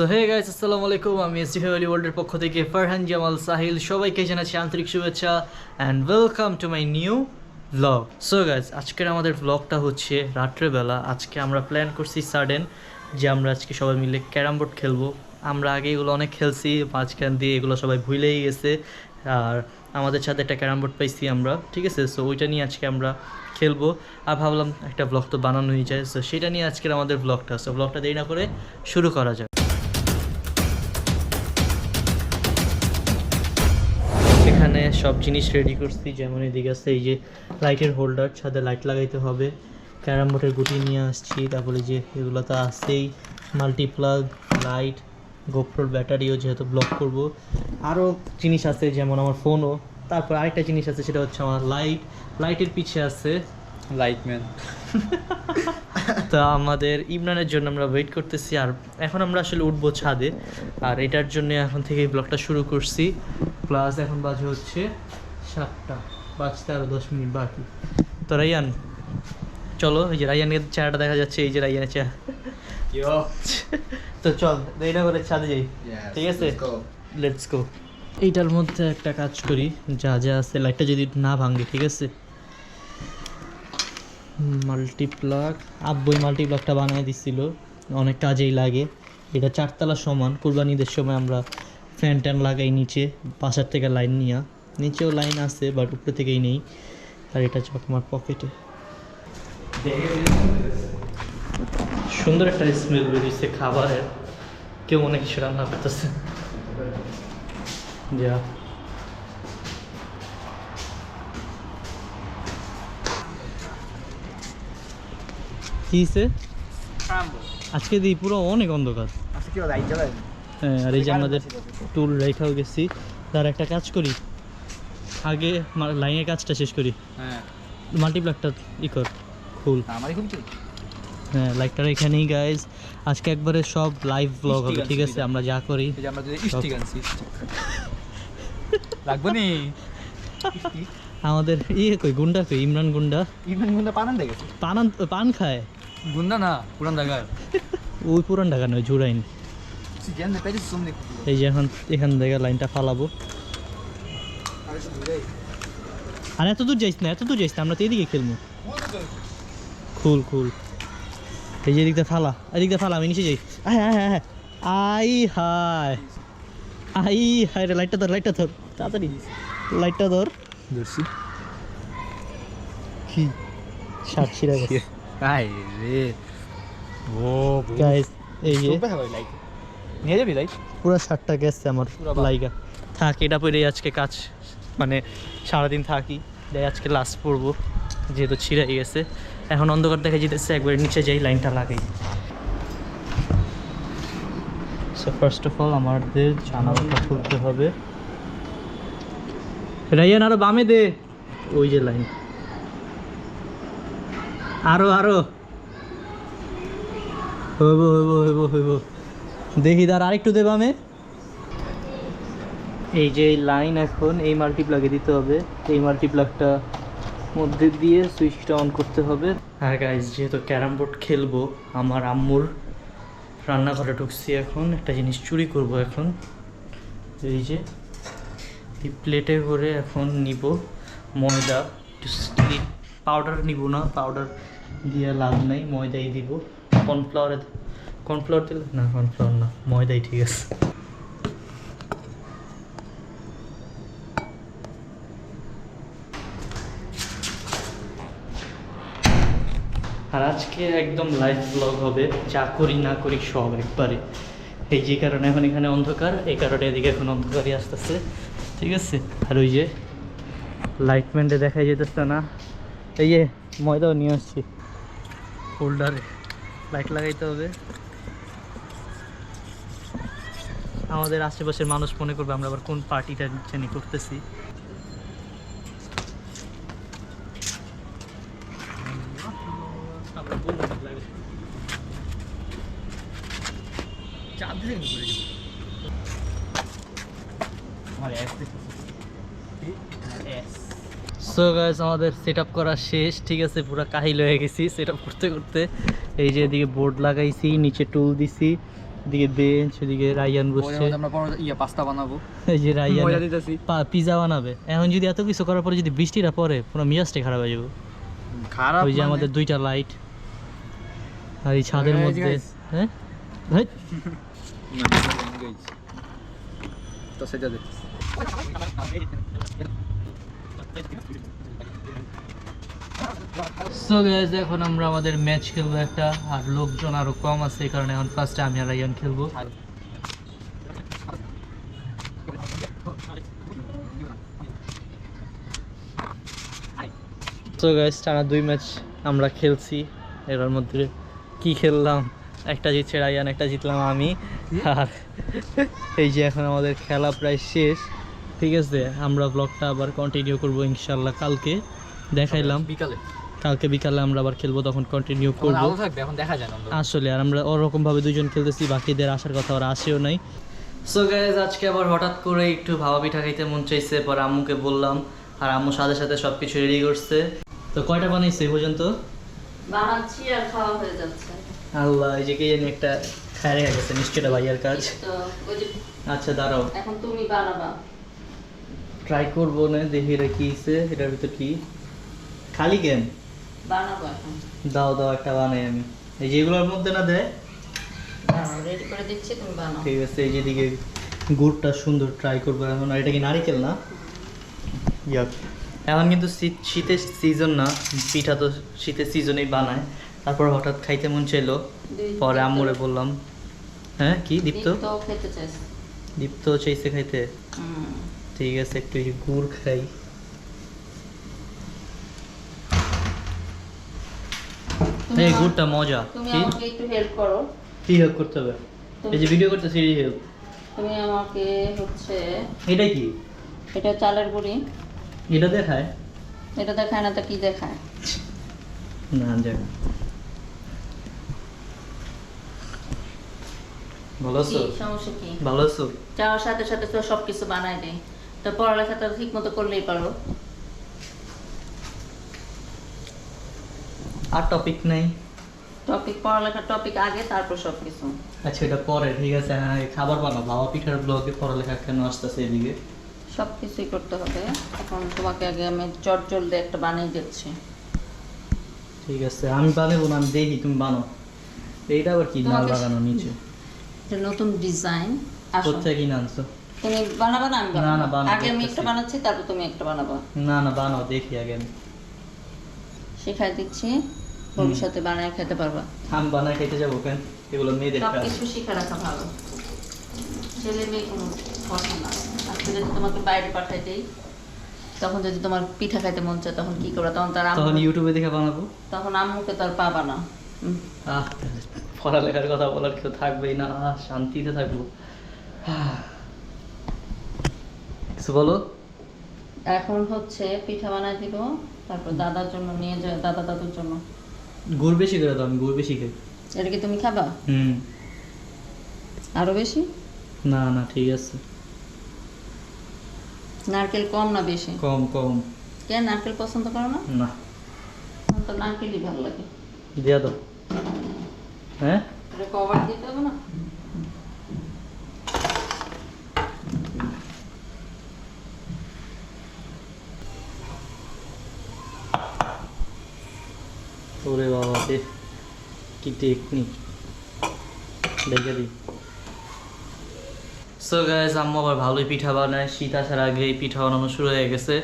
So hey guys আসসালামু আলাইকুম আমি এসটিফি আলী ওয়ার্ল্ডের পক্ষ থেকে ফারহান জামাল সাহিল সবাইকে জানাচ্ছি আন্তরিক শুভেচ্ছা and welcome to my new vlog so guys আজকের আমাদের ভ্লগটা হচ্ছে রাত্রেবেলা। আজকে আমরা প্ল্যান করছি সাডেন যে আমরা আজকে সবাই মিলে ক্যারাম বোর্ড খেলব। আমরা আগে এগুলো অনেক খেলছি, মাঝখান দিয়ে এগুলো সবাই ভুলেই গেছে। আর আমাদের সাথে একটা ক্যারাম বোর্ড পাইছি আমরা, ঠিক আছে? সো ওইটা নিয়ে আজকে আমরা খেলব। আর ভাবলাম একটা ব্লগ তো বানানোই যায়। সো সেটা নিয়ে আজকের আমাদের ব্লগটা সো ব্লগটা দেরি না করে শুরু করা যাক। সব জিনিস রেডি করছি। যেমন এদিকে আছে এই যে লাইটের হোল্ডার ছাদে লাইট লাগাইতে হবে। ক্যারাম বোর্ডের গুটি নিয়ে আসছি। তারপরে যে এগুলো তো আছেই। মাল্টিপ্লাগ লাইট গোপ্রোর ব্যাটারিও যেহেতু ব্লক করব। আরও জিনিস আছে যেমন আমার ফোনও তারপর আরেকটা জিনিস আছে সেটা হচ্ছে আমার লাইট লাইটের পিছে আছে লাইটম্যান তা আমাদের ইমরানের জন্য আমরা ওয়েট করতেছি আর এখন আমরা আসলে উঠবো ছাদে। আর এটার জন্য এখন থেকে ব্লগটা শুরু করছি। প্লাস এখন বাজে হচ্ছে সাতটা। বাজতে আরও দশ মিনিট বাকি। তো রাইয়ান চলো এই যে রাইয়ানের চেহারাটা দেখা যাচ্ছে এই যে রাইয়ানের চেহারা। তো চল এইটা করে ছাদে যাই। ঠিক আছে? লেটস গো এইটার মধ্যে একটা কাজ করি যা যা আছে লাইটটা যদি না ভাঙে ঠিক আছে? মাল্টিপ্লাগ, আব্বই মাল্টিপ্লাগটা বানিয়ে দিছিল। অনেক কাজেই লাগে। এটা চারতলা সমান, কুরবানিদের সময় আমরা ফ্যান ট্যান লাগাই নিচে পাশার থেকে লাইন নিয়া। নিচেও লাইন আছে, বাট উপরে থেকেই নেই। আর এটা হচ্ছে আমার পকেটে। সুন্দর একটা স্মেল বেরিয়েছে খাবারের। কেউ অনেক কিছু রান্না করতেছে। যা। কি হইছে? আজকে দিই পুরো অনেক অন্ধকার। হ্যাঁ আর এই যে আমাদের টুল রেখাও গেছি। তার একটা কাজ করি। আগে মা- লাইনের কাজটা শেষ করি। হ্যাঁ। মাল্টিপ্লাগটা ই কর খুল। হ্যাঁ লাইকটার এখানেই গাইজ আজকে একবারে সব লাইভ ব্লগ হবে ঠিক আছে, আমরা যা করি লাগবো নি? আমাদের ইয়ে কই গুন্ডা কই? ইমরান গুন্ডা। ইভেন গুন্ডা পানান দেখেছি? পান আন- পান খায়। গুন্ডা না পুরান জায়গায় ওই পুরান ঢাকা নয় সুমনে এই যে এখন এখান থেকে লাইনটা ফালাবো। আরে এত দূর যাইস না এত দূর যাইস না আমরা তো এদিকে খেলব। খুল খুল। এই যে এদিকটা ফালা এদিকটা ফালা আমি নিচে যাই। আয় আয়, আয় আই হায়। আই হায় রে লাইটটা ধর লাইটটা ধর। তাড়াতাড়ি লাইটটা ধর। দর্শি কি শার্ট ছিঁড়া গেছে আই রে ও গাইস এই যে নিয়ে যাবি লাইট পুরো শার্টটা গেছে আমার। লাইগা। থাক এটা আজকে কাজ। মানে সারাদিন থাকি আজকে লাস্ট পড়ব যেহেতু ছিঁড়ে গেছে। এখন অন্ধকার দেখা যেতেছে একবার নিচে যাই লাইনটা লাগাই। সো ফার্স্ট অফ অল আমাদের জানালাটা খুলতে হবে। রাইয়ান আরও বামে দে। ওই যে লাইন আরও আরও। হইব হইব হইব হইব। দেখি তার আরেকটু দে বামে এই যে লাইন এখন এই মাল্টিপ্লাগে দিতে হবে। এই মাল্টিপ্লাগটা মধ্যে দিয়ে সুইচটা অন করতে হবে। আর গাইজ যেহেতু ক্যারাম বোর্ড খেলব আমার আম্মুর রান্নাঘরে ঢুকছি এখন। একটা জিনিস চুরি করব এখন। এই যে এই প্লেটে করে এখন নিব ময়দা পাউডার নিব না পাউডার দিয়ে লাভ নাই, ময়দাই দিব। কর্নফ্লাওয়ারে কর্নফ্লাওয়ার দিলে না কর্নফ্লাওয়ার না, ময়দাই ঠিক আছে। আর আজকে একদম লাইভ ব্লগ হবে, যা করি না করি সব একবারে। এই যে কারণে এখন এখানে অন্ধকার, এই কারণে এদিকে এখন অন্ধকারই আসতেছে, ঠিক আছে? আর ওই যে লাইটম্যান্ডে দেখা যেতেছে না। এই যে ময়দাও নিয়ে আসছি। হোল্ডারে লাইট লাগাইতে হবে। আমাদের আশেপাশের মানুষ মনে করবে আমরা আবার কোন পার্টিটা জানি করতেছি। চাপ নি করে আমার অ্যাপ সো গাইস আমাদের সেট আপ করা শেষ। ঠিক আছে পুরো কাহিল হয়ে গেছি সেট করতে করতে। এই যে এদিকে বোর্ড লাগাইছি নিচে টুল দিছি এদিকে বেঞ্চ এদিকে রায়ান বসছে। পরে ইয়া পাস্তা বানাবো। এই যে রায়ান পিজা বানাবে। এখন যদি এত কিছু করার পরে যদি বৃষ্টিটা পড়ে পুরো মিজাজটাই খারাপ হয়ে যাবে। খারাপ ওই যে মানে- আমাদের দুইটা লাইট আর এই ছাদের মধ্যে. হ্যাঁ. তো সেটা দেখতেছি। সো গাইজ এখন আমরা আমাদের ম্যাচ খেলব একটা, আর লোকজন আরও কম আছে, এই কারণে এখন ফার্স্টে আমি আর রায়ান খেলব। সো গাইজ টানা দুই ম্যাচ আমরা খেলছি এর মধ্যে কি খেললাম? একটা জিতছে রায়ান একটা জিতলাম আমি। আর এই যে এখন আমাদের খেলা প্রায় শেষ। ঠিক আছে, আমরা ব্লগটা আবার কন্টিনিউ করব ইনশাল্লাহ কালকে। দেখাইলাম। বিকালে। কালকে বিকালে আমরা আবার খেলব তখন কন্টিনিউ করব। এখন দেখা যায় আসলে আর আমরা ওরকম ভাবে দুজন খেলতেছি বাকিদের আসার কথা ওরা আসেও নাই। সো গাইজ আজকে আবার হঠাৎ করে একটু ভাবা পিঠা খাইতে মন চাইছে পর আম্মুকে বললাম আর আম্মু সাথে সাথে সব কিছু রেডি করছে। তো কয়টা বানাইছে এই পর্যন্ত? বানাচ্ছি আর খাওয়া হয়ে যাচ্ছে। আল্লাহ এই যে কে জানি একটা খায় রেখে গেছে নিশ্চয়ই এটা ভাইয়ার কাজ। তো ওই যে আচ্ছা দাঁড়াও। এখন তুমি বানাবা। ট্রাই করব না দেখি এটা কি এটার ভিতর কি? খালি কেন? বানাবো এখন। দাও দাও একটা বানাই আমি। এই যেগুলোর মধ্যে না দেয়? রেডি করে দিচ্ছি তুমি বানাও। ঠিক আছে এই যেদিকে গুড়টা সুন্দর ট্রাই করব এখন। আর এটা কি নারিকেল না? ইয়াক এখন কিন্তু শীত শীতের সিজন না পিঠা তো শীতের সিজনেই বানায়। তারপর হঠাৎ খাইতে মন চাইলো। পরে আম্মুরে বললাম হ্যাঁ কি দীপ্ত? দীপ্ত চাইছে। খাইতে? ঠিক আছে একটু গুড় খাই। এই গুড়টা মজা। তুমি আমাকে একটু হেল্প করো। কি হেল্প করতে হবে? এই যে ভিডিও করতেছি এই হেল্প তুমি আমাকে হচ্ছে এটা কি? এটা চালের গুঁড়ি। এটা দেখায়? এটা দেখায় না তো কি দেখায়? না দেখ। ভালো আছো? সমস্যা কি? ভালো আছো? যাওয়ার সাথে সাথে তো সব কিছু বানাই দেয়। তো পড়ালেখাটা ঠিক মতো করলেই পারো। আর টপিক নাই। টপিক পড়ালেখার টপিক আগে তারপর সব কিছু আচ্ছা এটা পরে ঠিক আছে। হ্যাঁ খাবার বানাবো বাবা পিঠার ব্লগে পড়ালেখা কেন আসতেছে এদিকে? সব কিছুই করতে হবে। এখন তোমাকে আগে আমি চট জলদি একটা বানিয়ে দিচ্ছি। ঠিক আছে আমি বানাবো না আমি দেখি তুমি বানো এইটা আবার কি নাল লাগানো নিচে? এটা নতুন ডিজাইন আসো। কোথায় কিনে আনছো? তুমি বানাবা না আমি না, না, বানাবো। বানাবো, আগে আমি একটা বানাচ্ছি তারপর তুমি একটা বানাবো। না না বানাও দেখি আগে আমি। শেখাই দিচ্ছি। ভবিষ্যতে বানায় খেতে পারবা। আমি বানায় খেতে যাব কেন? এগুলো মেয়েদের সব কাজ। কিছু শিখে রাখা ভালো। ছেলে মেয়ে কোনো কথা না। আজকে যদি তোমাকে বাইরে পাঠাই দেই তখন যদি তোমার পিঠা খাইতে মন চায় তখন কি করবে? তখন তার তখন ইউটিউবে দেখে বানাবো। তখন আম্মুকে তো আর পাবা না। আহ পড়ালেখার কথা বলার কেউ থাকবেই না। শান্তিতে থাকব। কিছু বলো? এখন হচ্ছে পিঠা বানাই দিব তারপর দাদার জন্য নিয়ে যাও দাদা দাদুর জন্য। গুড় বেশি করে দাও আমি গুড় বেশি খাই। এটা কি তুমি খাবা? হুম। আরও বেশি? না না ঠিক আছে। নারকেল কম না বেশি? কম কম। কেন নারকেল পছন্দ করো না? না। তো নারকেলই ভালো লাগে। দিয়া দাও। হ্যাঁ? এটা কভার দিতে হবে না ওরে বাবা রে টেকনিক দেখে দিই। সো গাইজ আম্মু আবার ভালোই পিঠা বানায়। শীত আসার আগে পিঠা বানানো শুরু হয়ে গেছে।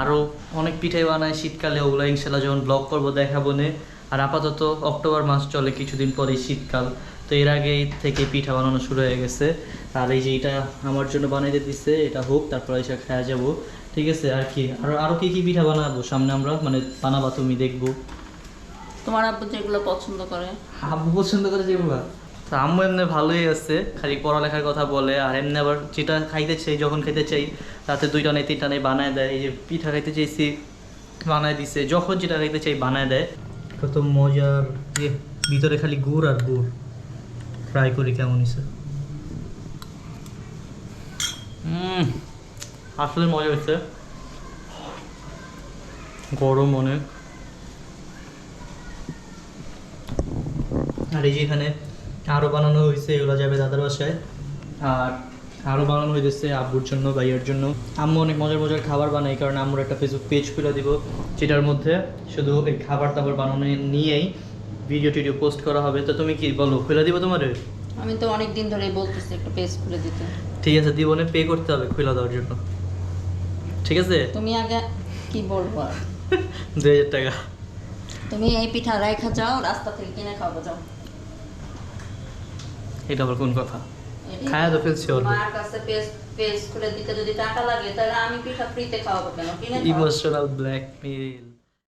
আরও অনেক পিঠাই বানায় শীতকালে। ওগুলো ইনশাল্লাহ যখন ব্লগ করব দেখাবো নে। আর আপাতত অক্টোবর মাস চলে, কিছুদিন পরেই শীতকাল। তো এর আগেই থেকে পিঠা বানানো শুরু হয়ে গেছে। আর এই যে এটা আমার জন্য বানাইতে দিচ্ছে এটা হোক, তারপর এসে খাওয়া যাব। ঠিক আছে, আর কি? আর আরও কি কি পিঠা বানাবো সামনে আমরা? মানে বানাবা তুমি, দেখব। তোমার আব্বু যেগুলো পছন্দ করে? আব্বু পছন্দ করে যেগুলো? তো আম্মু এমনি ভালোই আছে, খালি পড়ালেখার কথা বলে, আর এমনি আবার যেটা খাইতে চাই, যখন খেতে চাই, তাতে দুইটা নেই, তিনটা নেই বানায় দেয়। এই যে পিঠা খাইতে চাইছি, বানায় দিছে, যখন যেটা খাইতে চাই বানায় দেয়। কত মজার ভিতরে খালি গুড় আর গুড়। ট্রাই করি কেমন হুম আসলে মজা হয়েছে গরম অনেক। আর এই যে এখানে আরও বানানো হয়েছে এগুলো যাবে দাদার বাসায়। আর আরও বানানো হয়েছে আব্বুর জন্য ভাইয়ের জন্য। আম্মু অনেক মজার মজার খাবার বানাই কারণ আম্মুর একটা ফেসবুক পেজ খুলে দিব যেটার মধ্যে শুধু এই খাবার দাবার বানানো নিয়েই ভিডিও টিডিও পোস্ট করা হবে। তো তুমি কি বলো খুলে দিব তোমার? আমি তো অনেক দিন ধরেই বলতেছি একটা পেজ খুলে দিতে। ঠিক আছে দিবনে পে করতে হবে খুলে দেওয়ার জন্য। ঠিক আছে? তুমি আগে কি বলব? আর দুই হাজার টাকা। তুমি এই পিঠা রাইখা যাও রাস্তা থেকে কিনে খাব যাও। এটা আবার কোন কথা? খায়া তো ফেলছি ওর মার কাছে পেজ পেজ খুলে দিতে যদি টাকা লাগে তাহলে আমি পিঠা ফ্রিতে খাওয়াবো কিনে? Emotional blackmail